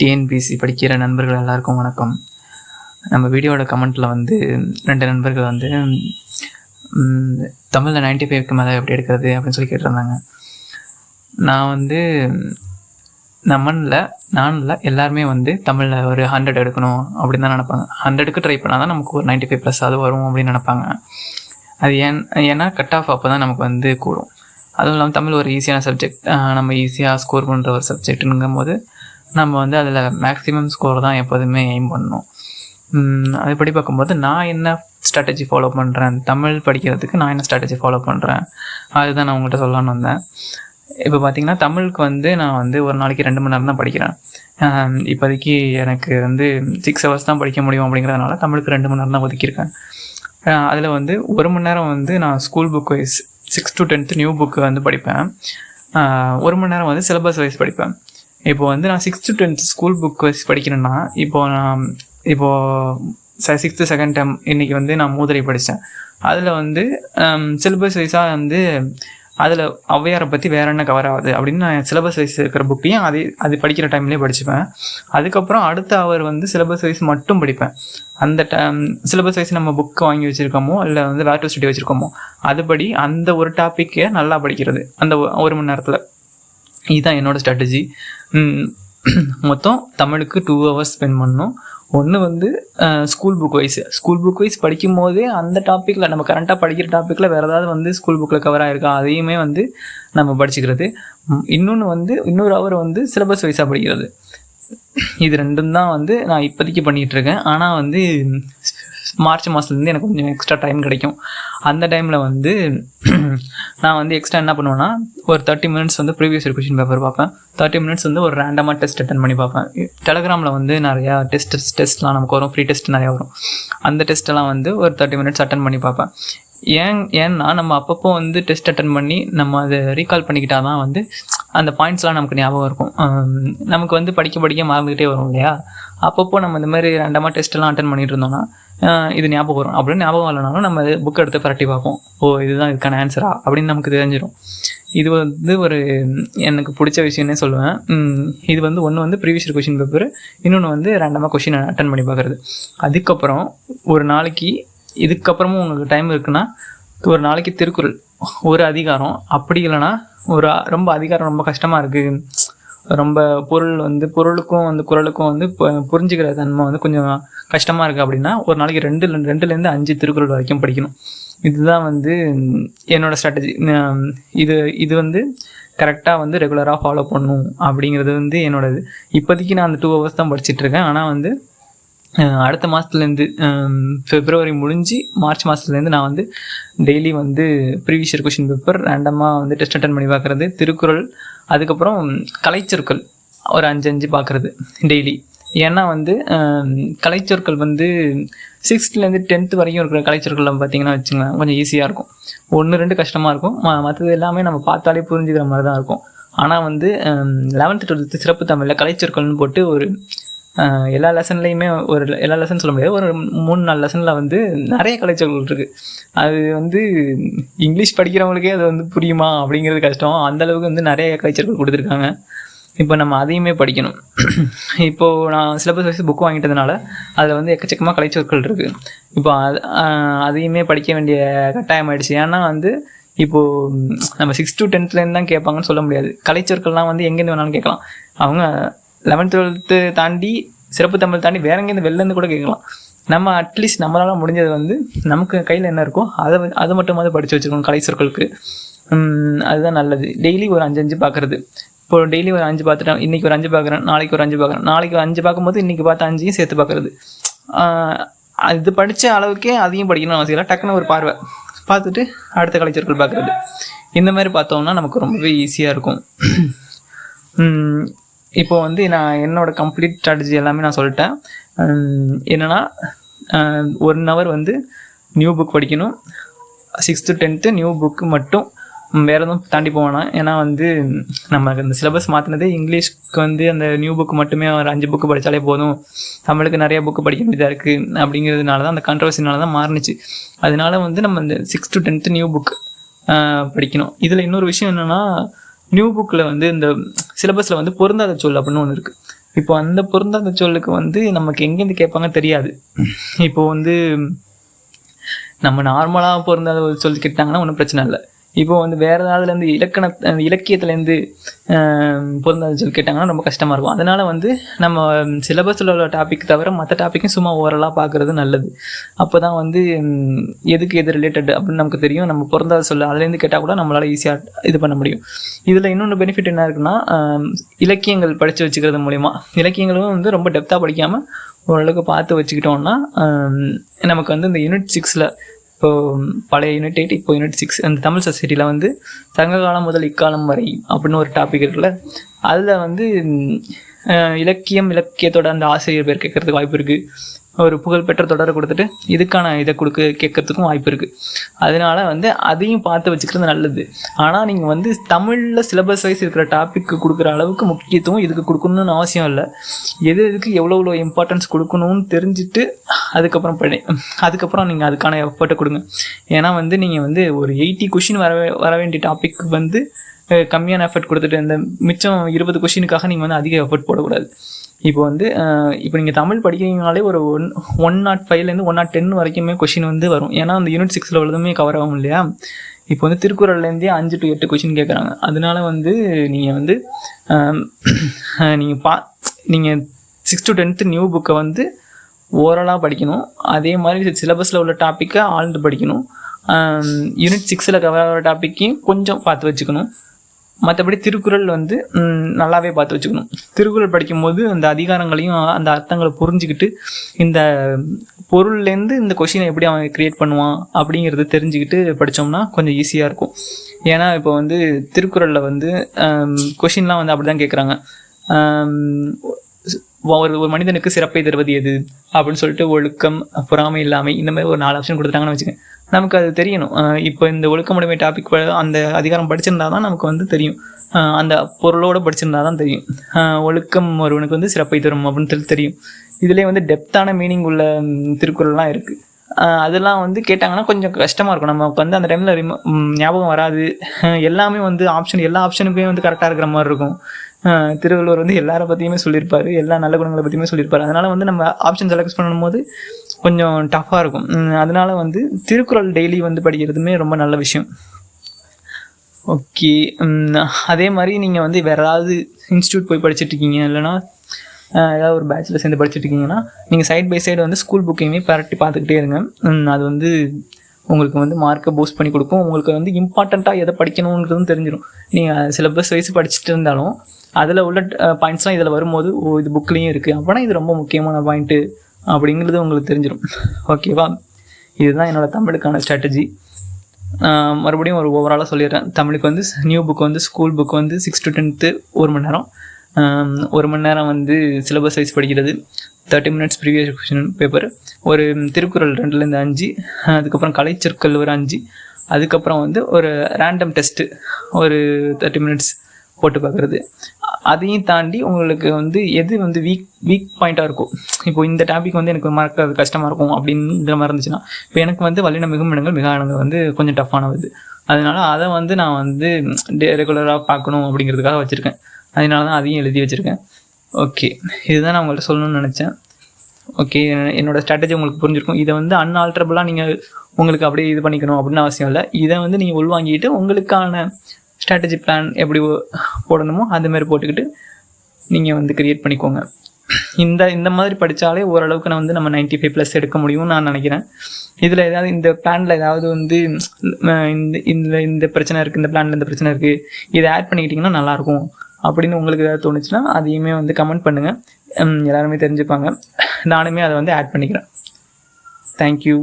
TNPSC படிக்கிற நண்பர்கள் எல்லாருக்கும் வணக்கம். நம்ம வீடியோட கமெண்ட்டில் வந்து ரெண்டு நண்பர்கள் வந்து தமிழில் நைன்டி ஃபைவ்க்கு மேலே எப்படி எடுக்கிறது அப்படின்னு சொல்லி கேட்டிருந்தாங்க. நான் வந்து நம்மனில் நானில் எல்லாருமே வந்து தமிழில் ஒரு ஹண்ட்ரட் எடுக்கணும் அப்படின்னு தான் நினப்பாங்க. ஹண்ட்ரடுக்கு ட்ரை பண்ணால் தான் நமக்கு ஒரு நைன்டி ஃபைவ் ப்ளஸ் அது வரும் அப்படின்னு நினைப்பாங்க. அது ஏன் ஏன்னா கட் ஆஃப் அப்போ தான் நமக்கு வந்து கூடும். அதுவும் இல்லாமல் தமிழ் ஒரு ஈஸியான சப்ஜெக்ட் நம்ம ஈஸியாக ஸ்கோர் பண்ணுற ஒரு சப்ஜெக்ட்டுங்கும் போது நம்ம வந்து அதில் மேக்ஸிமம் ஸ்கோர் தான் எப்போதுமே எய்ம் பண்ணணும் உம், அதுபடி பார்க்கும்போது நான் என்ன ஸ்ட்ராட்டஜி ஃபாலோ பண்ணுறேன் தமிழ் படிக்கிறதுக்கு நான் என்ன ஸ்ட்ராட்டஜி ஃபாலோ பண்ணுறேன் அதுதான் நான் உங்கள்கிட்ட சொல்லான்னு வந்தேன். இப்போ பார்த்தீங்கன்னா தமிழுக்கு வந்து நான் வந்து ஒரு நாளைக்கு ரெண்டு மணி நேரம் தான் படிக்கிறேன். இப்போதைக்கு எனக்கு வந்து சிக்ஸ் ஹவர்ஸ் தான் படிக்க முடியும் அப்படிங்கிறதுனால தமிழுக்கு ரெண்டு மணி நேரம் தான் ஒதுக்கியிருக்கேன். அதில் வந்து ஒரு மணி நேரம் வந்து நான் school book wise six to tenth new book வந்து படிப்பேன். ஒரு மணி நேரம் வந்து சிலபஸ் வைஸ் படிப்பேன். இப்போ வந்து நான் sixth to tenth school book wise படிக்கிறேன்னா இப்போ நான் இப்போது சிக்ஸ்த்து செகண்ட் டைம் இன்றைக்கி வந்து நான் மூதுரை படித்தேன் அதில் வந்து சிலபஸ் வைஸாக வந்து அதில் ஔவையாரை பற்றி வேற என்ன கவர் ஆகுது அப்படின்னு நான் சிலபஸ் வைஸ் இருக்கிற புக்கையும் அதே அது படிக்கிற டைம்லேயே படிச்சுப்பேன். அதுக்கப்புறம் அடுத்த அவர் வந்து சிலபஸ் வைஸ் மட்டும் படிப்பேன். அந்த டைம் சிலபஸ் வைஸ் நம்ம புக்கு வாங்கி வச்சுருக்கோமோ இல்லை வந்து வேர் டு ஸ்டடி வச்சுருக்கோமோ அதுபடி அந்த ஒரு டாப்பிக்கை நல்லா படிக்கிறது. அந்த ஒரு மணி நேரத்தில். இதுதான் என்னோட ஸ்ட்ராட்டஜி மொத்தம் தமிழுக்கு டூ ஹவர்ஸ் ஸ்பெண்ட் பண்ணணும் ஒன்று வந்து school book wise school book wise படிக்கும் போதே அந்த டாப்பிக்கில் நம்ம கரண்ட்டாக படிக்கிற டாப்பிக்கில் வேறு ஏதாவது வந்து ஸ்கூல் புக்கில் கவர் ஆகிருக்கா அதையுமே வந்து நம்ம படிச்சுக்கிறது. இன்னொன்று வந்து இன்னொரு ஹவர் வந்து சிலபஸ் வைஸாக படிக்கிறது. இது ரெண்டும் தான் வந்து நான் இப்போதைக்கு பண்ணிகிட்ருக்கேன் ஆனால் வந்து மார்ச் மாதத்துலேருந்து எனக்கு கொஞ்சம் எக்ஸ்ட்ரா டைம் கிடைக்கும். அந்த டைமில் வந்து நான் வந்து எக்ஸ்ட்ரா என்ன பண்ணுவேன்னா ஒரு தேர்ட்டி மினிட்ஸ் வந்து ப்ரீவியஸ் இயர் கொஷின் பேப்பர் பார்ப்பேன். தேர்ட்டி மினிட்ஸ் வந்து ஒரு ரேண்டமாக டெஸ்ட் அட்டன் பண்ணி பார்ப்பேன். டெலகிராமில் வந்து நிறையா டெஸ்ட் டெஸ்ட்லாம் நமக்கு வரும். ஃப்ரீ டெஸ்ட் நிறையா வரும். அந்த டெஸ்ட்டெல்லாம் வந்து ஒரு தேர்ட்டி மினிட்ஸ் அட்டன் பண்ணி பார்ப்பேன். ஏன் ஏன்னா நம்ம அப்பப்போ வந்து டெஸ்ட் அட்டன் பண்ணி நம்ம அதை ரீகால் பண்ணிக்கிட்டா தான் வந்து அந்த பாயிண்ட்ஸ்லாம் நமக்கு ஞாபகம் இருக்கும். நமக்கு வந்து படிக்க படிக்க மறந்துக்கிட்டே வரும் இல்லையா? அப்பப்போ நம்ம இந்த மாதிரி ரெண்டமாக டெஸ்ட்டெல்லாம் அட்டன் பண்ணிட்டு இருந்தோம்னா இது ஞாபகம் வரும். அப்படின்னு ஞாபகம் இல்லைனாலும் நம்ம புக் எடுத்து பரட்டி பார்ப்போம். ஓ இதுதான் இதுக்கான ஆன்சரா அப்படின்னு நமக்கு தெரிஞ்சிடும் இது வந்து ஒரு எனக்கு பிடிச்ச விஷயம்னே சொல்லுவேன். இது வந்து ஒன்று வந்து ப்ரீவியஸ் கொஷின் பேப்பர் இன்னொன்று வந்து ரேண்டமாக கொஷின் அட்டன் பண்ணி பார்க்குறது. அதுக்கப்புறம் ஒரு நாளைக்கு இதுக்கப்புறமும் உங்களுக்கு டைம் இருக்குன்னா ஒரு நாளைக்கு திருக்குறள் ஒரு அதிகாரம். அப்படி இல்லைன்னா ஒரு ரொம்ப அதிகாரம் ரொம்ப கஷ்டமாக இருக்குது ரொம்ப பொருள் வந்து பொருளுக்கும் வந்து குரலுக்கும் வந்து புரிஞ்சுக்கிற தன்மை வந்து கொஞ்சம் கஷ்டமாக இருக்குது அப்படின்னா ஒரு நாளைக்கு ரெண்டு ரெண்டுலேருந்து அஞ்சு திருக்குறள் வரைக்கும் படிக்கணும். இதுதான் வந்து என்னோடய ஸ்ட்ராட்டஜி இது இது வந்து கரெக்டாக வந்து ரெகுலராக ஃபாலோ பண்ணணும் அப்படிங்கிறது வந்து என்னோடது. இப்போதைக்கு நான் அந்த டூ ஹவர்ஸ் தான் படிச்சுட்ருக்கேன் ஆனால் வந்து அடுத்த மாதத்துலேருந்து பிப்ரவரி முடிஞ்சு மார்ச் மாதத்துலேருந்து நான் வந்து டெய்லி வந்து ப்ரீவியஸ் இயர் கொஷின் பேப்பர் ரேண்டமாக வந்து டெஸ்ட் அட்டன் பண்ணி பார்க்குறது திருக்குறள் அதுக்கப்புறம் கலைச்சொற்கள் ஒரு அஞ்சு அஞ்சு பார்க்குறது டெய்லி ஏன்னா வந்து கலைச்சொற்கள் வந்து சிக்ஸ்த்லேருந்து டென்த்து வரைக்கும் இருக்கிற கலைச்சொற்கள் பார்த்தீங்கன்னா வச்சுங்களேன் கொஞ்சம் ஈஸியாக இருக்கும். ஒன்று ரெண்டு கஷ்டமாக இருக்கும். மற்றது எல்லாமே நம்ம பார்த்தாலே புரிஞ்சுக்கிற மாதிரி தான் இருக்கும். ஆனால் வந்து லெவன்த்து டுவெல்த்து சிறப்பு தமிழில் கலைச்சொற்கள்னு போட்டு ஒரு எல்லா லெசன்லேயுமே ஒரு எல்லா லெசன் சொல்ல முடியாது. ஒரு மூணு நாலு லெசனில் வந்து நிறைய கலைச்சொற்கள் இருக்குது அது வந்து இங்கிலீஷ் படிக்கிறவங்களுக்கே அது வந்து புரியுமா அப்படிங்கிறது கஷ்டம். அந்த அளவுக்கு வந்து நிறைய கலைச்சொற்கள் கொடுத்துருக்காங்க. இப்போ நம்ம அதையுமே படிக்கணும். இப்போது நான் சிலபஸ் வைஸ் புக் வாங்கிட்டதுனால அதில் வந்து எக்கச்சக்கமாக கலைச்சொற்கள் இருக்குது இப்போ அது அதையுமே படிக்க வேண்டிய கட்டாயம் ஆயிடுச்சு ஏன்னா வந்து இப்போது நம்ம சிக்ஸ் டு டென்த்லேருந்து தான் கேட்பாங்கன்னு சொல்ல முடியாது. கலைச்சொற்கள்லாம் வந்து எங்கேருந்து வேணாலும் கேட்கலாம். அவங்க லெவன்த் டுவெல்த்து தாண்டி சிறப்பு தமிழ் தாண்டி வேற எங்கேருந்து வெளிலேருந்து கூட கேட்கலாம். நம்ம அட்லீஸ்ட் நம்மளால் முடிஞ்சது வந்து நமக்கு கையில் என்ன இருக்கோ அதை அதை மட்டுமாவது படித்து வச்சுருக்கணும் கலை சொற்களுக்கு. அதுதான் நல்லது. டெய்லி ஒரு அஞ்சு அஞ்சு பார்க்குறது இப்போ டெய்லி ஒரு அஞ்சு பார்த்துட்டேன் இன்றைக்கி ஒரு அஞ்சு பார்க்குறேன் நாளைக்கு ஒரு அஞ்சு பார்க்குறேன் நாளைக்கு ஒரு அஞ்சு பார்க்கும்போது இன்றைக்கி பார்த்த அஞ்சையும் சேர்த்து பார்க்குறது அது படித்த அளவுக்கே அதையும் படிக்கணும்னு அவசியம் இல்லை. டக்குன்னு ஒரு பார்வை. பார்த்துட்டு அடுத்த கலைச்சொற்கள் பார்க்குறது இந்த மாதிரி பார்த்தோம்னா நமக்கு ரொம்பவே ஈஸியாக இருக்கும். இப்போ வந்து நான் என்னோட கம்ப்ளீட் ஸ்ட்ராட்டஜி எல்லாமே நான் சொல்லிட்டேன். என்னென்னா ஒன் ஹவர் வந்து நியூ புக் படிக்கணும். சிக்ஸ்த்து டென்த்து நியூ புக்கு மட்டும் வேறு வேற எதுவும் தாண்டி போவேனா ஏன்னா வந்து நமக்கு இந்த சிலபஸ் மாற்றினதே இங்கிலீஷ்க்கு வந்து அந்த நியூ புக் மட்டுமே ஒரு அஞ்சு புக்கு படித்தாலே போதும். தமிழுக்கு நிறைய புக்கு படிக்க வேண்டியதாக இருக்குது அப்படிங்கிறதுனால தான் அந்த கான்ட்ரவர்சினால தான் மாறுனுச்சு. அதனால வந்து நம்ம இந்த six to tenth new book படிக்கணும். இதில் இன்னொரு விஷயம் என்னென்னா நியூ புக்கில் வந்து இந்த சிலபஸில் வந்து பொருந்தாத சொல் அப்படின்னு ஒன்று இருக்குது இப்போ அந்த பொருந்தாத சொல்லுக்கு வந்து நமக்கு எங்கேருந்து கேட்பாங்க தெரியாது. இப்போ வந்து நம்ம நார்மலாக பொருந்தாத ஒரு சொல் கேட்டாங்கன்னா ஒன்றும் பிரச்சனை இல்லை. இப்போ வந்து வேறு ஏதாவதுலேருந்து இலக்கண இலக்கியத்துலேருந்து பொருந்தாத சொல்லி கேட்டாங்கன்னா ரொம்ப கஷ்டமாக இருக்கும். அதனால் வந்து நம்ம சிலபஸில் உள்ள டாபிக் தவிர மற்ற டாப்பிக்கும் சும்மா ஓரலாக பார்க்குறது நல்லது. அப்போ தான் வந்து எதுக்கு எது ரிலேட்டட் அப்படின்னு நமக்கு தெரியும். நம்ம பொருந்தாத சொல்ல அதுலேருந்து கேட்டால் கூட நம்மளால் ஈஸியாக இது பண்ண முடியும். இதில் இன்னொன்று பெனிஃபிட் என்ன இருக்குன்னா இலக்கியங்கள் படித்து வச்சுக்கிறது மூலிமா இலக்கியங்களும் வந்து ரொம்ப டெப்த்தாக படிக்காமல் ஓரளவுக்கு பார்த்து வச்சுக்கிட்டோம்னா நமக்கு வந்து இந்த யூனிட் சிக்ஸில் இப்போ பழைய யூனிட் எயிட் இப்போ யூனிட் சிக்ஸ் அந்த தமிழ் சொசைட்டியில் வந்து சங்க காலம் முதல் இக்காலம் வரை அப்படின்னு ஒரு டாபிக் இருக்குல்ல அதில் வந்து இலக்கியம் இலக்கியத்தோட அந்த ஆசிரியர் பேர் கேட்கறதுக்கு வாய்ப்பு இருக்குது ஒரு புகழ்பெற்ற தொடரை கொடுத்துட்டு இதுக்கான இதை கொடுக்க கேட்கறதுக்கும் வாய்ப்பு இருக்குது அதனால வந்து அதையும் பார்த்து வச்சுக்கிறது நல்லது. ஆனால் நீங்கள் வந்து தமிழில் சிலபஸ் வைஸ் இருக்கிற டாப்பிக்கு கொடுக்குற அளவுக்கு முக்கியத்துவம் இதுக்கு கொடுக்கணும்னு அவசியம் இல்லை. எது எதுக்கு எவ்வளோ எவ்வளோ இம்பார்ட்டன்ஸ் கொடுக்கணும்னு தெரிஞ்சுட்டு அதுக்கப்புறம் படி அதுக்கப்புறம் நீங்கள் அதுக்கான எஃபர்ட்டை கொடுங்க. ஏன்னா வந்து நீங்கள் வந்து ஒரு எயிட்டி கொஷின் வர வர வேண்டிய டாபிக் வந்து கம்மியான எஃபர்ட் கொடுத்துட்டு இந்த மிச்சம் இருபது கொஷினுக்காக நீங்கள் வந்து அதிக எஃபர்ட் போடக்கூடாது. இப்போ வந்து இப்போ நீங்கள் தமிழ் படிக்கிறீங்கனாலே ஒரு ஒன் ஒன் நாட் ஃபைவ்லேருந்து ஒன் நாட் டென் வரைக்குமே கொஷின் வந்து வரும். ஏன்னா அந்த யூனிட் சிக்ஸில் உள்ளதுமே கவர் ஆகும் இல்லையா? இப்போ வந்து திருக்குறள்லேருந்தே அஞ்சு டு எட்டு கொஷின் கேட்குறாங்க அதனால வந்து நீங்கள் வந்து நீங்கள் பா நீங்கள் சிக்ஸ் டு டென்த்து நியூ புக்கை வந்து ஓரலாக படிக்கணும். அதே மாதிரி சிலபஸில் உள்ள டாப்பிக்கை ஆழ்ந்து படிக்கணும். யூனிட் சிக்ஸில் கவர் ஆகிற டாப்பிக்கையும் கொஞ்சம் பார்த்து வச்சுக்கணும். மற்றபடி திருக்குறள் வந்து நல்லாவே பார்த்து வச்சுக்கணும். திருக்குறள் படிக்கும்போது அந்த அதிகாரங்களையும் அந்த அர்த்தங்களை புரிஞ்சுக்கிட்டு இந்த பொருள்லேருந்து இந்த கொஷினை எப்படி அவன் கிரியேட் பண்ணுவான் அப்படிங்கிறத தெரிஞ்சுக்கிட்டு படித்தோம்னா கொஞ்சம் ஈஸியாக இருக்கும். ஏன்னா இப்போ வந்து திருக்குறளில் வந்து கொஷின்லாம் வந்து அப்படி தான் கேட்குறாங்க ஒரு ஒரு மனிதனுக்கு சிறப்பை தருவது எது? அப்படின்னு சொல்லிட்டு ஒழுக்கம் பொறாமை இல்லாமல் இந்த மாதிரி ஒரு நாலு ஆப்ஷன் கொடுத்துட்டாங்கன்னு வச்சுக்கோங்க. நமக்கு அது தெரியணும். இப்போ இந்த ஒழுக்கமுடைமை டாபிக் அந்த அதிகாரம் படிச்சிருந்தா தான் நமக்கு வந்து தெரியும். அந்த பொருளோடு படிச்சிருந்தா தான் தெரியும். ஒழுக்கம் ஒருவனுக்கு வந்து சிறப்பை தரும் அப்படின்னு சொல்லி தெரியும். இதுலேயே வந்து டெப்த்தான மீனிங் உள்ள திருக்குறள்லாம் இருக்குது அதெல்லாம் வந்து கேட்டாங்கன்னா கொஞ்சம் கஷ்டமாக இருக்கும். நமக்கு வந்து அந்த டைமில் ஞாபகம் வராது. எல்லாமே வந்து ஆப்ஷன் எல்லா ஆப்ஷனுக்குமே வந்து கரெக்டாக இருக்கிற மாதிரி இருக்கும். திருவள்ளுவர் வந்து எல்லாரை பற்றியுமே சொல்லியிருப்பார் எல்லா நல்ல குணங்களை பற்றியுமே சொல்லியிருப்பார். அதனால் வந்து நம்ம ஆப்ஷன் செலக்ட் பண்ணும்போது கொஞ்சம் டஃப்பாக இருக்கும். அதனால் வந்து திருக்குறள் டெய்லி வந்து படிக்கிறதுமே ரொம்ப நல்ல விஷயம். ஓகே அதே மாதிரி நீங்கள் வந்து வேறு ஏதாவது இன்ஸ்டியூட் போய் படிச்சுட்ருக்கீங்க இருக்கீங்க இல்லைன்னா ஏதாவது ஒரு பேச்சில் சேர்ந்து படிச்சுட்டு இருக்கீங்கன்னா நீங்கள் சைட் பை சைடு வந்து ஸ்கூல் புக்கையுமே பரட்டி பார்த்துக்கிட்டே இருங்க. அது வந்து உங்களுக்கு வந்து மார்க்கை பூஸ்ட் பண்ணி கொடுக்கும். உங்களுக்கு வந்து இம்பார்ட்டண்ட்டாக எதை படிக்கணுன்றதும் தெரிஞ்சிடும் நீங்கள் சிலபஸ் வயசு படிச்சுட்டு இருந்தாலும் அதில் உள்ள பாயிண்ட்ஸ்லாம் இதில் வரும்போது ஓ இது புக்லேயும் இருக்குது அப்போனா இது ரொம்ப முக்கியமான பாயிண்ட்டு அப்படிங்கிறது உங்களுக்கு தெரிஞ்சிடும் ஓகேவா இதுதான் என்னோடய தமிழுக்கான ஸ்ட்ராட்டஜி மறுபடியும் ஒரு ஓவராலாக சொல்லிடுறேன். தமிழுக்கு வந்து நியூ புக் வந்து ஸ்கூல் புக் வந்து சிக்ஸ் டு டென்த்து ஒரு மணி நேரம். ஒரு மணி நேரம் வந்து சிலபஸ் வைஸ் படிக்கிறது. Thirty minutes previous question paper ஒரு திருக்குறள் ரெண்டுலேருந்து அஞ்சு அதுக்கப்புறம் கலைச்சொற்கள் ஒரு அஞ்சு அதுக்கப்புறம் வந்து ஒரு ரேண்டம் டெஸ்ட்டு ஒரு தேர்ட்டி மினிட்ஸ் போட்டு பார்க்குறது. அதையும் தாண்டி உங்களுக்கு வந்து எது வந்து வீக் வீக் பாயிண்ட்டாக இருக்கும் இப்போ இந்த டாபிக் வந்து எனக்கு மறக்கிறது கஷ்டமாக இருக்கும் அப்படிங்கிற மாதிரி இருந்துச்சுன்னா இப்போ எனக்கு வந்து வல்லின மிகுமிடங்கள் மிக ஆனங்கள் வந்து கொஞ்சம் டஃப்பானது அதனால் அதை வந்து நான் வந்து ரெகுலராக பார்க்கணும் அப்படிங்கிறதுக்காக வச்சுருக்கேன். அதனால தான் அதையும் எழுதி வச்சுருக்கேன். ஓகே இதுதான் நான் உங்கள்கிட்ட சொல்லணும்னு நினச்சேன். ஓகே என்னோட ஸ்ட்ராட்டஜி உங்களுக்கு புரிஞ்சிருக்கும். இதை வந்து அன்ஆல்ட்ரபுளாக நீங்கள் உங்களுக்கு அப்படியே இது பண்ணிக்கணும் அப்படின்னு அவசியம் இல்லை. இதை வந்து நீங்கள் உள்வாங்கிட்டு உங்களுக்கான ஸ்ட்ராட்டஜி பிளான் எப்படி போடணுமோ அதுமாரி போட்டுக்கிட்டு நீங்கள் வந்து க்ரியேட் பண்ணிக்கோங்க. இந்த இந்த மாதிரி படித்தாலே ஓரளவுக்கு நான் வந்து நம்ம 95 ஃபைவ் ப்ளஸ் எடுக்க முடியும்னு நான் நினைக்கிறேன். இதில் ஏதாவது இந்த பிளானில் ஏதாவது வந்து இந்த இந்த இந்த பிரச்சனை இருக்குது இந்த பிளானில் இந்த பிரச்சனை இருக்குது இதை ஆட் பண்ணிக்கிட்டிங்கன்னா நல்லாயிருக்கும் அப்படின்னு உங்களுக்கு ஏதாவது தோணுச்சுன்னா அதையுமே வந்து கமெண்ட் பண்ணுங்கள் எல்லாருமே தெரிஞ்சுப்பாங்க. நானுமே அதை வந்து ஆட் பண்ணிக்கிறேன். தேங்க்யூ